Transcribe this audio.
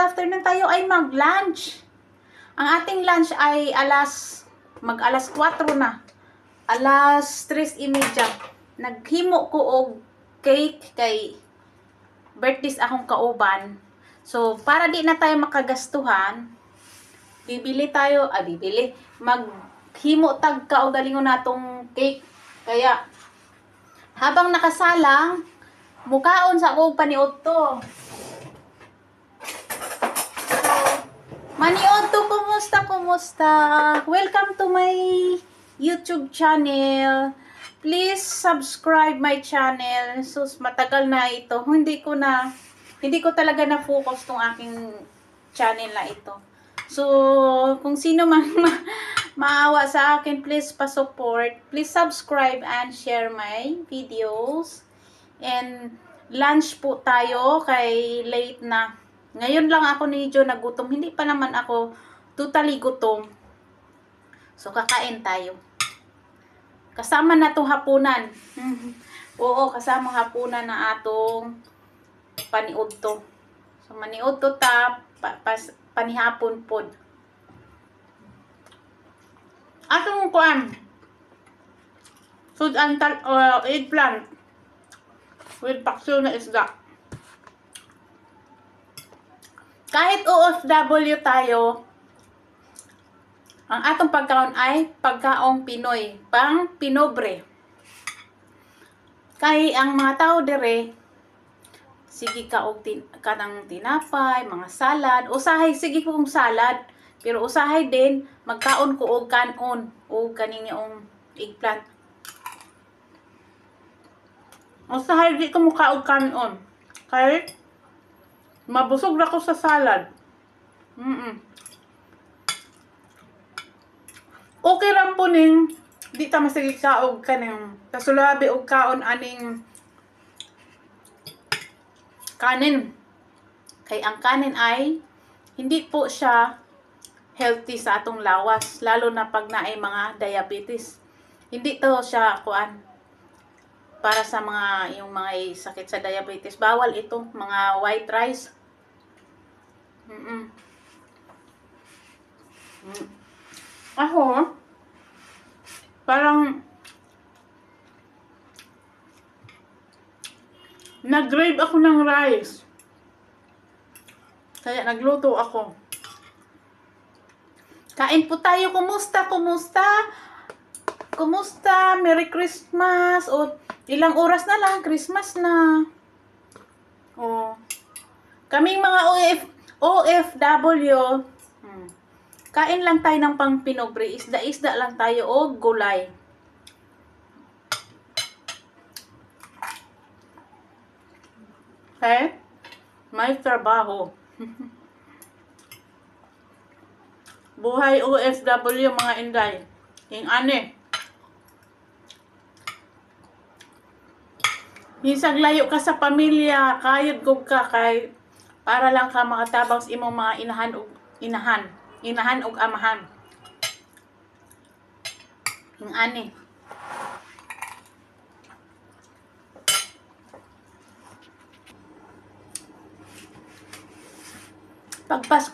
afternoon tayo ay mag-lunch. Ang ating lunch ay alas, mag alas 4 na. Alas 3.30. Naghimo ko og cake kay birthdays akong kauban. So, para di na tayo makagastuhan, bibili tayo, ah, bibili, maghimo tag ka o galingon natong cake. Kaya, habang nakasalang, mukaon sa akong paniod to. Maniotto, kumusta, kumusta? Welcome to my YouTube channel. Please subscribe my channel. Sus, matagal na ito. Hindi ko na, hindi ko talaga na-focus tong aking channel na ito. So, kung sino man ma- maawa sa akin, please pa-support. Please subscribe and share my videos. And lunch po tayo kay late na. Ngayon lang ako ni Jo nagutom. Hindi pa naman ako totally gutom. So, kakain tayo. Kasama na to hapunan. Oo, kasama hapunan na atong paniod to. So, maniod to ta, pa, pas, panihapon pod. Atong kuan. And tal- uh, eggplant. With paksiw na isda. Kahit OFW tayo, ang atong pagkaon ay pagkaong Pinoy, pang pinobre. Kay ang mga tao dire, sige ka og tin kanang tinapay, mga salad, usahay sige kong salad, pero usahay din magkaon ko og kanon o kanini ong eggplant. Usahay di ko muka og kanon. Kay mabusog na ko sa salad. Mm Okay lang po ning di ta masigi ka og kaning kasulabi og kaon aning kanin. Kay ang kanin ay hindi po siya healthy sa atong lawas, lalo na pag naay mga diabetes. Hindi to siya kuan para sa mga yung mga sakit sa diabetes. Bawal ito, mga white rice. Mm-mm. Mm. Ako, parang nag-grave ako ng rice. Kaya nagluto ako. Kain po tayo. Kumusta? Kumusta? Kumusta? Merry Christmas. O, ilang oras na lang. Christmas na. O, kaming mga OF, OFW, hmm, kain lang tayo ng pang pinobre. Isda-isda lang tayo o gulay. Okay? May trabaho. Buhay OFW mga inday. Ing ane. Minsan layo ka sa pamilya, kayod gug ka kay para lang ka makatabang sa imong mga inahan ug inahan, inahan ug amahan. Ing ane. Pag Pasko